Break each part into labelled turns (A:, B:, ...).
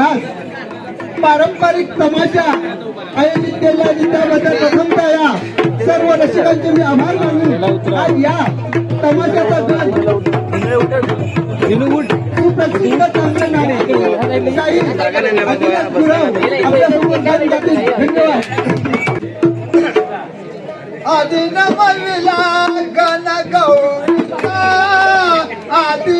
A: आज पारंपरिक तमाशा आयोजित केला त्याबद्दल प्रथमता या सर्व रसिकांचे मी आभार मानून आज या तमाशाचा गण सुप्रसिद्ध चांगले नाणे. आपल्यासोबत गाणी गातील. धन्यवाद. आधी नमविला गण गौरिका आधी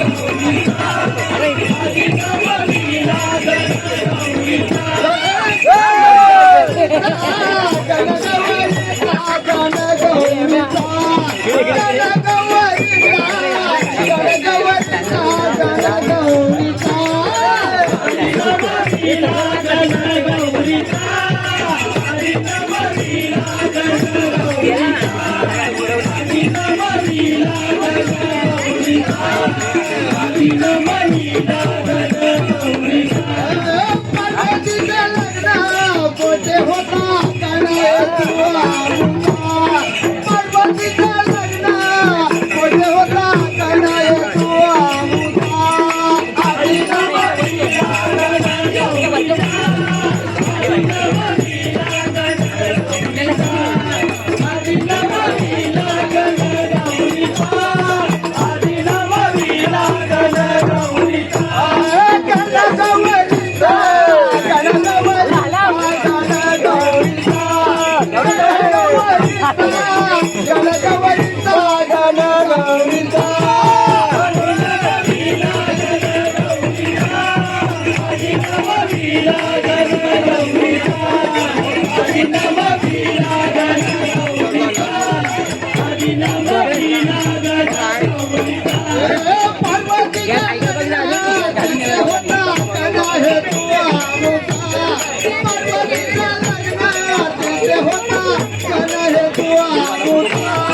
A: प्रेमाची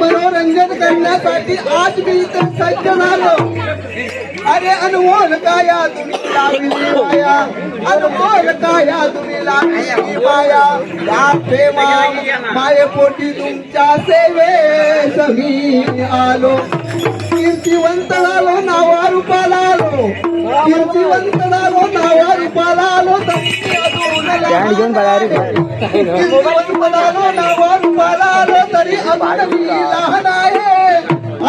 A: मनोरंजन करण्यासाठी आज मी इथे सज्ज झालो अरे अनमोल काया तुम्ही लावली माया. अनमोल काया तुम्ही लावली माया. या प्रेमा मायेपोटी तुमच्या सेवेस मी आलो. कीर्तिवंत झालो नावा रूपाला आलो कीर्तिवंत झालो नावा रूपाला आलो कीर्तिवंत झालो नावा रूपाला आलो तरी अजून मी लहान आहे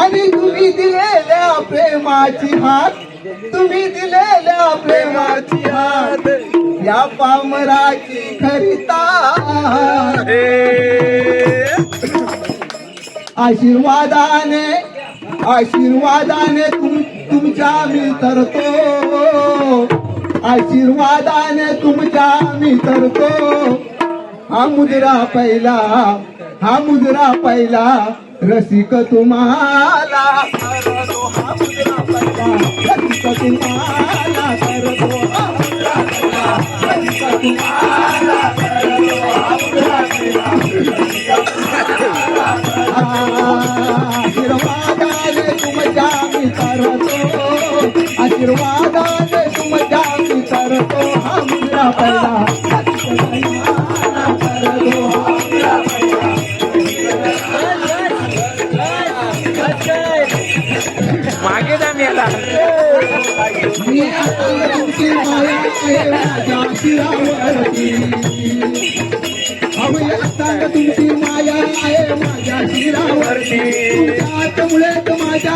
A: आणि तुम्ही दिलेल्या प्रेमाची हात तुम्ही दिलेल्या प्रेमाची हात या पामराची खरिता आशीर्वादाने आशीर्वादाने तुम तुमच्या मी तरतो. आशीर्वादाने तुमच्या मी तरतो. हा मुजरा पहिला हा मुजरा पहिला रसिक तुम्हाला रसिक तुम्हाला तुम्हाला
B: मागे जा मी आता.
A: तुमची माया आहे माझ्या शिरावरती. तुमच्या आता माझ्या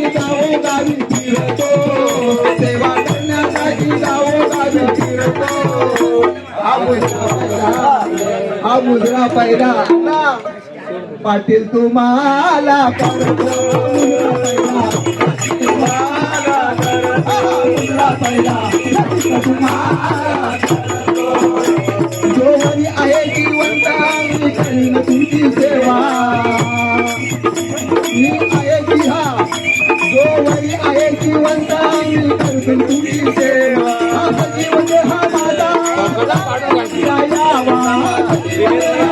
A: मुजरा पहिला पाटील तुम्हाला करतो आहे जिवंत मी करीन तुमची सेवा. मी आहे हा आहे जिवंत मी करीन तुमची सेवा. हा हा माझा. तुमची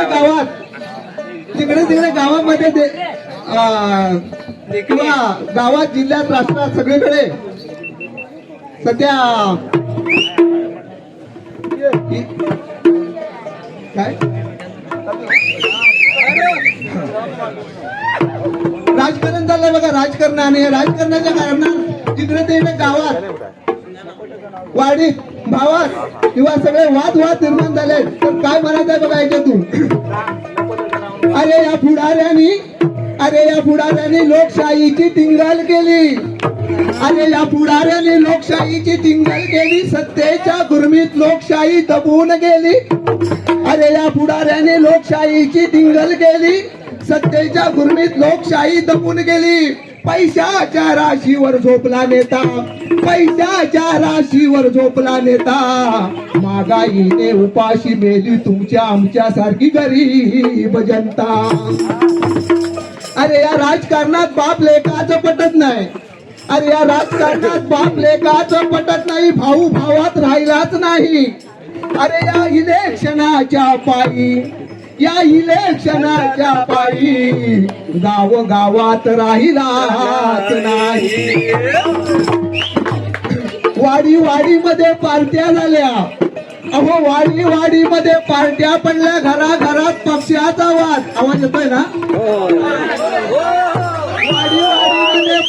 A: तिकडे तिकडे गावात तिकडे तिकडे गावामध्ये ते किंवा गावात जिल्ह्यात राष्ट्रात सगळीकडे. सध्या काय? राजकारण चाललंय बघा राजकारण आणि राजकारणाच्या कारणात तिकडे तिकडे गावात वाडीत भावात किंवा सगळे वाद वाद निर्माण झाले तर काय म्हणायचंय बघा याच्यातून अरे या पुढाऱ्यांनी अरे या पुढाऱ्यांनी लोकशाहीची टिंगल केली. अरे या पुढाऱ्यांनी लोकशाहीची टिंगल केली. सत्तेच्या गुरमीत लोकशाही दबून गेली. अरे या पुढाऱ्याने लोकशाहीची टिंगल केली. सत्तेच्या गुरमीत लोकशाही दबून गेली. पैशाच्या राशीवर झोपला नेता. पैशाच्या राशीवर झोपला नेता. महागाईने उपाशी मेली तुमच्या आमच्या सारखी गरीब जनता. अरे या राजकारणात बाप लेखाचं पटत नाही. अरे या राजकारणात बाप लेखाचं पटत नाही. भाऊ भावात राहिलाच नाही. अरे या इलेक्शनाच्या पायी या इलेक्शनाच्या पायी गाव गावात राहिलाच नाही. वाडी वाडी मध्ये पार्ट्या झाल्या. अहो वाडी वाडी मध्ये पार्ट्या पडल्या घरा घरात पक्षाचा वाद. आवाज येतोय ना? हो.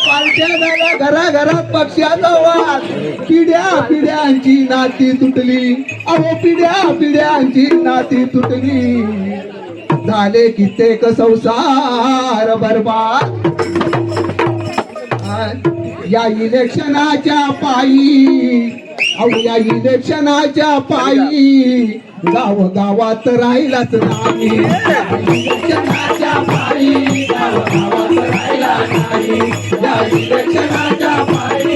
A: वाडीमध्ये झाल्या घरा पक्षाचा वाद पिढ्या पिढ्यांची नाती तुटली. अहो पिढ्या पिढ्यांची नाती तुटली. झाले कित्येक संसार बरबाद. या इलेक्शनाच्या पायी अहो या इलेक्शनाच्या पायी गाव गावात राहिलाच नाही. इलेक्शनाच्या पायी गाव गावात राहिला नाही. या पायी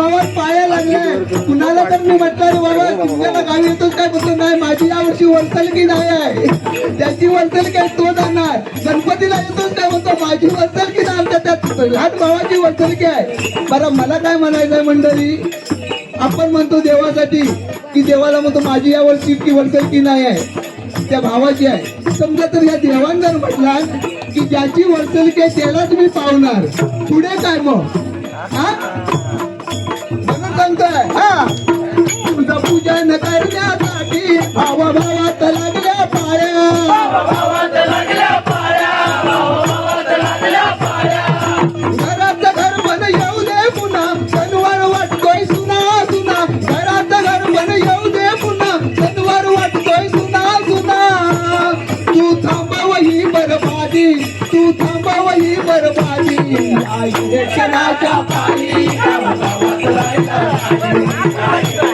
A: करण्यासाठी भावा पाया लागले. कुणाला तर मी म्हटलं बाबा तुमच्याला गावी येतो काय बोलतो नाही माझी या वर्षी वर्सलगी नाही आहे. त्याची वर्सलगी आहे तो जाणार. गणपतीला येतो काय म्हणतो? माझी वर्सलगी नाही त्यात लहान भावाची वर्सलगी आहे. बरं मला काय म्हणायचं आहे मंडळी? आपण म्हणतो देवासाठी की देवाला म्हणतो माझी या वर्षी की वर्सलगी नाही आहे. त्या भावाची आहे. समजा तर या देवान जर म्हटला की ज्याची वर्सलकी आहे त्यालाच मी पावणार. पुढे काय मग? हा? सांगतोय हा. तुझं पूजन करण्यासाठी भावा भावात लागल्या पाया घराचं घर बन येऊ दे पुन्हा. शनिवार वाटतोय सुना सुना. घराचं घर बन येऊ दे पुन्हा. शनिवार वाटतोय सुना सुना. तू थांबव ही बरबादी. तू थांबव ही बरबादी. इलेक्शनाच्या पायी वाडी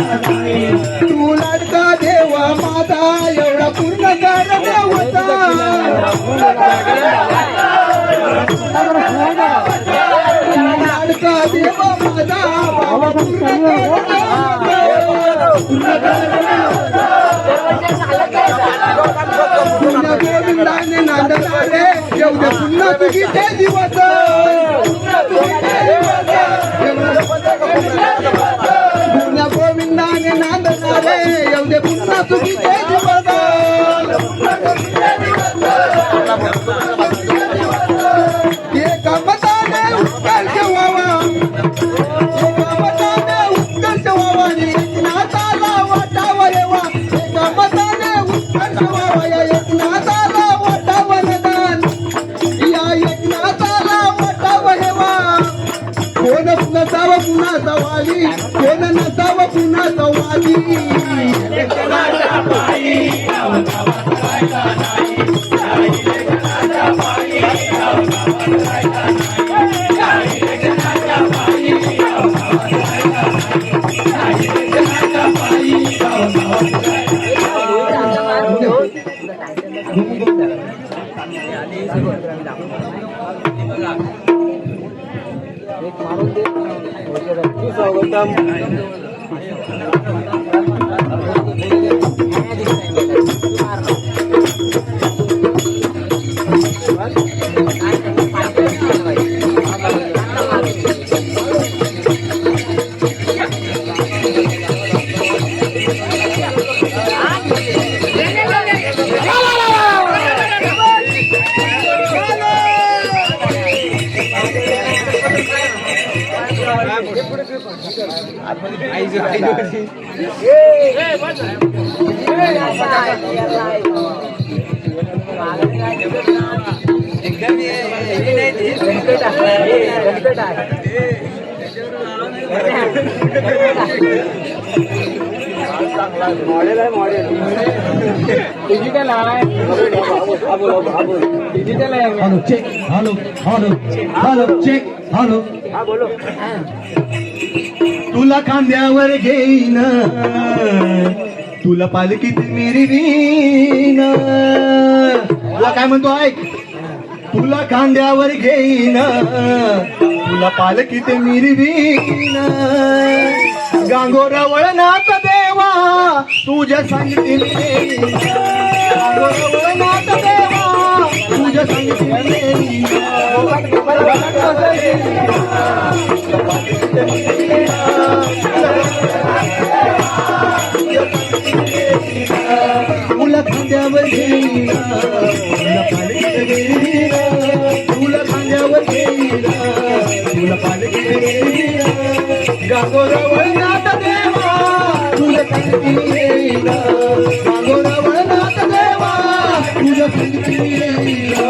A: तू लाडका देवा माझा एवढा पूर्ण कर देवता लाडका देवा माझा बाबा पूर्ण पुन्हा गोविंदाने नांदणारे पुन्हा गोविंदाने नांदणारे. एवढे पुन्हा चुकीचे दिवस. कोण नसाव पुन्हा सवाली? कोण नसाव पुन्हा सवाली?
B: पायी मारून दे मॉडेल आहे मॉडेल डिजिटल आहे डिजिटल आहे
C: hello check hello hello hello check hello
B: हा बोलो.
C: तुला खांद्यावर घेईन. तुला पालखीत मिरवीन. तुला काय म्हणतो ऐक. तुला खांद्यावर घेईन. तुला पालखीत मिरवीन. गांगोरा वळणात देवा तुझ्या सांगितली मी येईन. गांगोरा वळणात तुला खांद्यावर घेईना तुला खांद्यावर घेईना तुला पालखीत घेईना देवा तुला सांगती देवा तुला सांगती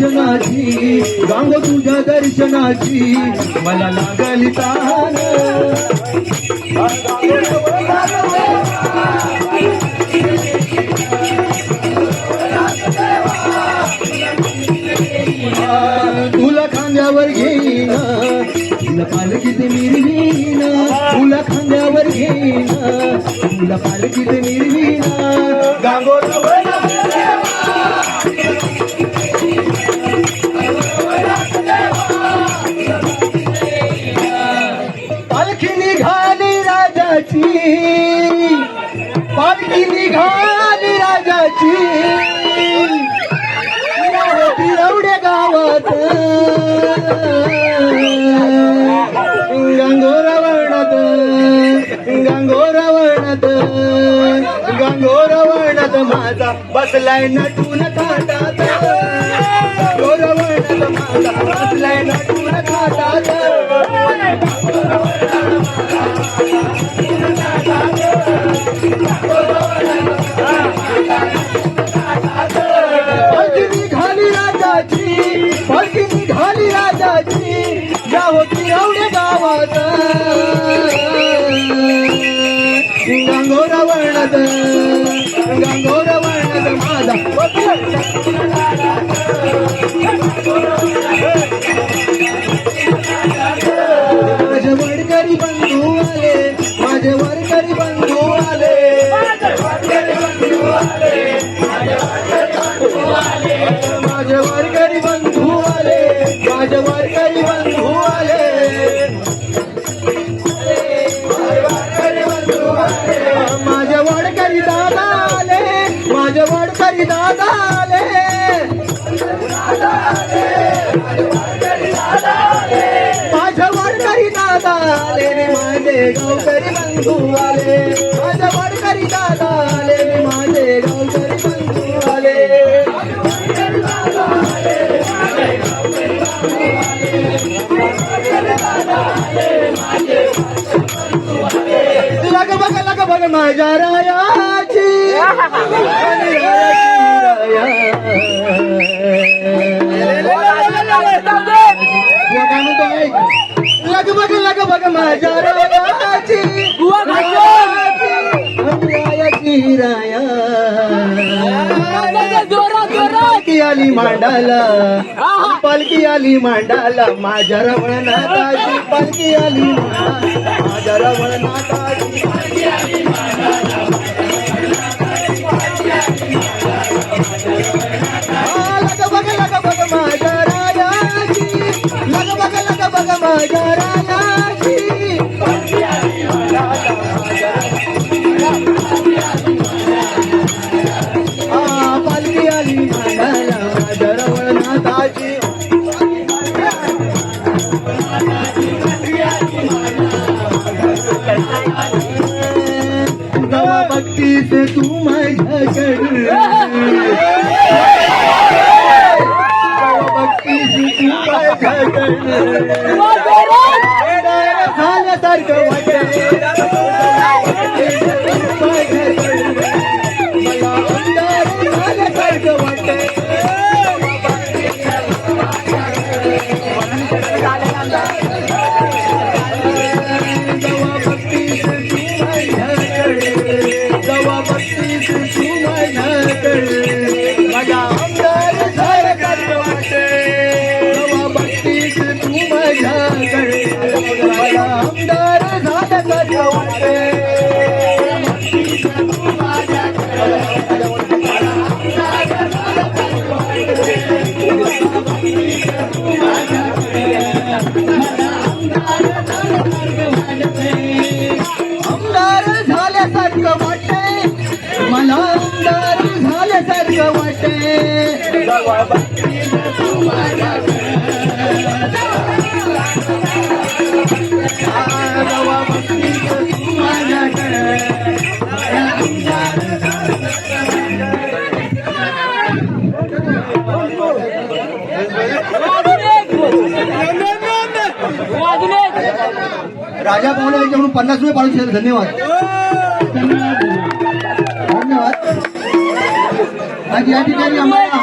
C: दर्शनाची गांगो तुझ्या दर्शनाची मला लागली तान तुला खांद्यावर घेईन तुला पालखीत मिरवीन. तुला खांद्यावर घेईन तुला पालखीत मिरवीन. गांगोला पालखी निघाली राजाची. होती गावात. गंगोरा वर्णात गंगोरा वर्णात गंगोरा वर्णात माझा बसलाय नटून खाटात गंगोरा माझा बसलाय नटून खाटात पालखी राजाची पालखी निघाली राजाची या होती एवढ्या गावात. गंगोरा वर्णात गंगोरा वर्णात माझा जवळ वारकरी बंधू आले. माझ्या वाडकरी दादा आले. माझे वाडकरी दादा आले. माझ्या वाडकरी दादा आले. रे माझे गावकरी बंधू आले माझ्या दादा आले. रे माझे गावकरी. माझ्या रायाची. तुला काय म्हणतो ऐक लग बघ लग बघ माझ्या रायाची रायाची राया पालखी आली मांडाला. पालखी आली मांडाला. माझ्या रवळनाथाची पालखी आली माझ्या रवळनाथाची
A: Rama a Rama राजा पाहुणे म्हणजे यांच्याकडून पन्नास रुपये पाडून दिले. धन्यवाद. धन्यवाद. आज या ठिकाणी आम्हाला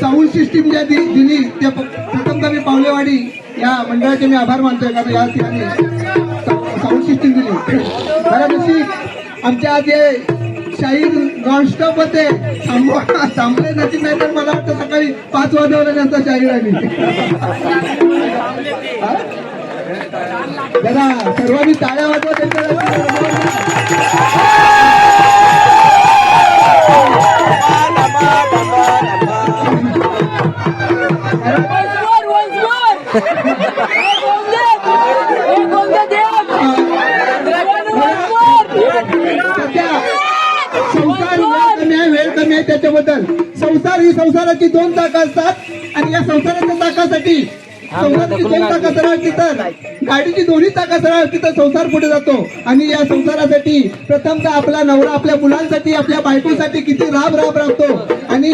A: साऊंड सिस्टीम ज्या दिली त्या प- प्रथमतः मी पावलेवाडी या मंडळाचे मी आभार मानतोय कारण या ठिकाणी साऊंड सिस्टीम दिली. बऱ्यापैकी आमच्या आज हे शाहीर नॉनस्टॉप होते. थांबले नक्की नाही तर मला वाटतं सकाळी पाच वाजवल्यानंतर शाहीर आली. जरा सर्वांनी टाळ्या वाजवा संसार त्याच्याबद्दल. संसार ही संसाराची दोन चाकं असतात आणि या संसाराच्या चाकासाठी संसाराची दोन चाकं सरळ असली तर गाडीची दोन्ही चाकं सरळ तर संसार पुढे जातो. आणि या संसारासाठी प्रथमतः आपला नवरा आपल्या मुलांसाठी आपल्या बायकोसाठी किती राब राब राबतो. आणि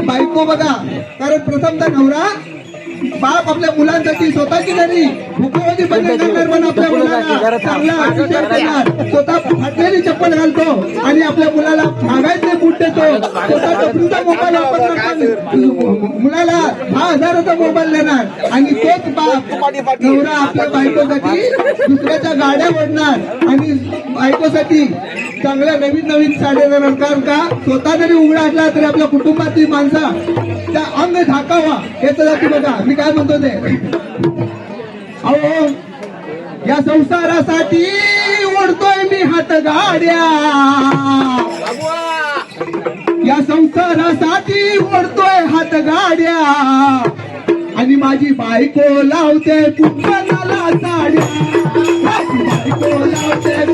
A: बायको बघा कारण प्रथमतः नवरा बाप आपल्या मुलांसाठी स्वतःची घरी भुकवती बंद करणार पण आपल्या मुलाला. चांगला स्वतः फाटलेली चप्पल घालतो आणि आपल्या मुलाला मागायचे बूट देतो. स्वतः कपडीचा मोबाईल वापरणार मुलाला दहा हजाराचा मोबाईल देणार. आणि तोच बाप नवरा आपल्या बायकोसाठी दुसऱ्याच्या गाड्या ओढणार. आणि बायकोसाठी चांगल्या नवीन नवीन साड्या देणार कारण का? स्वतः जरी उघडा असला तरी आपल्या कुटुंबातील माणसा त्या अंग झाकावा. याच्यासाठी बघा. मी काय म्हणतो ते? अहो या संसारासाठी ओढतोय मी हात गाड्या या संसारासाठी ओढतोय हात गाड्या आणि माझी बायको लावते कुंपणाला साड्या माझी बायको लावते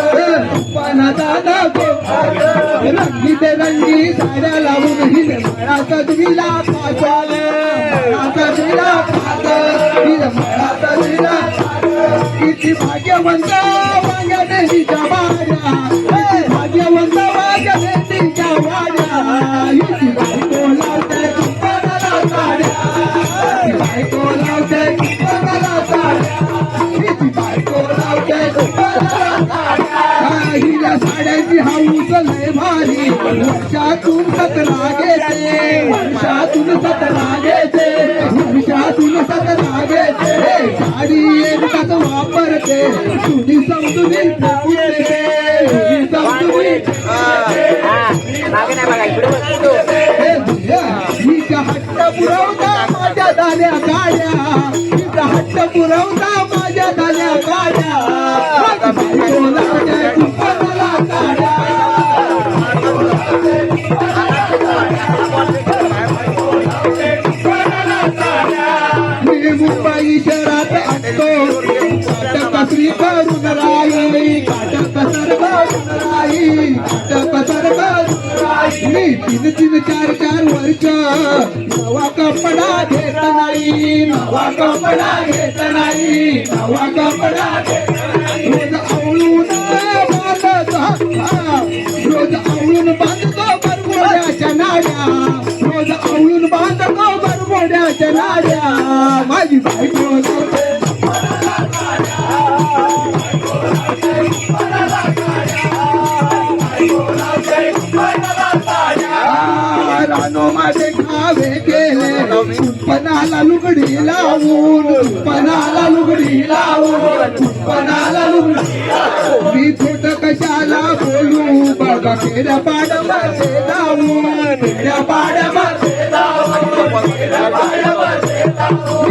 A: नको रंगी ते रंगी साड्या लावून हिने मळा सजविला पाचाल मळा सजविला पाचाल हिने मळा सजविला किती भाग्यवंत. हट्ट पुरवता माझ्या झाल्या गाड्या हिचा हट्ट पुरवता माझ्या झाल्या गाड्या तीन तीन चार चार वर्ष. नवा कपडा घेत नाही. नवा कपडा घेत नाही. नवा कपडा रोज आवळून बांधतो. रोज आवळून बांधतो बरबोड्याच्या नाड्या. रोज आवळून बांधतो बरबोड्याच्या नाड्या. माझी बायको करते रानो माझे खावे केले कुंपणाला लुगडी लावून कुंपणाला लुगडी लावून कुंपणाला लुगडी लावून. मी खोट कशाला बोलू बघा खेड्या पाड माझे लावून खेड्या पाड माझे लावून खेड्या पाड माझे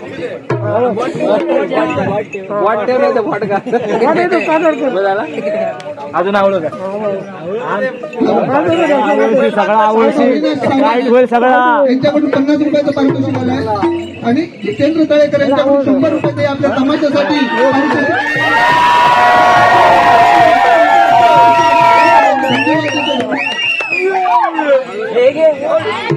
B: अजून आवडलं का सगळा आवडशी होईल सगळा
A: यांच्याकडून पन्नास रुपयाचं पारितोषिक आलं आहे आणि जितेंद्र तळेकर यांच्याकडून शंभर रुपये ते आपल्या समाजासाठी
B: हे